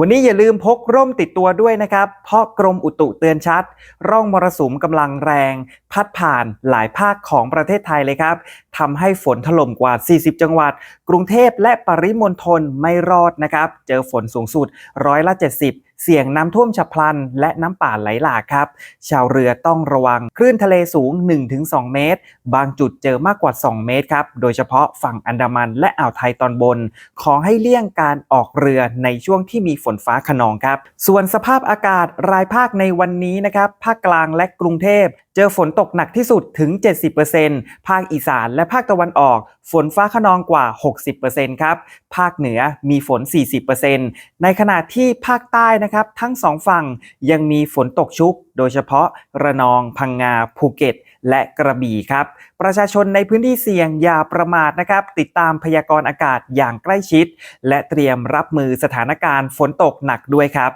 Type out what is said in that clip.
วันนี้อย่าลืมพกร่มติดตัวด้วยนะครับ เพราะกรมอุตุเตือนชัด ร่องมรสุมกำลังแรง พัดผ่านหลายภาคของประเทศไทยเลยครับทำให้ฝนถล่มกว่า 40 จังหวัด กรุงเทพและปริมณฑลไม่รอดนะครับ เจอฝนสูงสุดร้อยละ 70เสี่ยงน้ำท่วมฉับพลัน และน้ำป่าไหลหลากครับ ชาวเรือต้องระวังคลื่นทะเลสูง 1-2 เมตร บางจุดเจอมากกว่า 2 เมตรครับ โดยเฉพาะฝั่งอันดามันและอ่าวไทยตอนบน ขอให้เลี่ยงการออกเรือในช่วงที่มีฝนฟ้าขนองครับ ส่วนสภาพอากาศรายภาคในวันนี้นะครับ ภาคกลางและกรุงเทพ เจอฝนตกหนักที่สุดถึง 70%ภาคอีสานและภาคตะวันออก ฝนฟ้าขนองกว่า 60%ครับ ภาคเหนือมีฝน 40%ในขณะที่ภาคใต้นะครับทั้งสองฝั่งยังมีฝนตกชุก โดยเฉพาะระนอง พังงา ภูเก็ต และกระบี่ครับ ประชาชนในพื้นที่เสี่ยงอย่าประมาทนะครับ ติดตามพยากรณ์อากาศอย่างใกล้ชิด และเตรียมรับมือสถานการณ์ฝนตกหนักด้วยครับ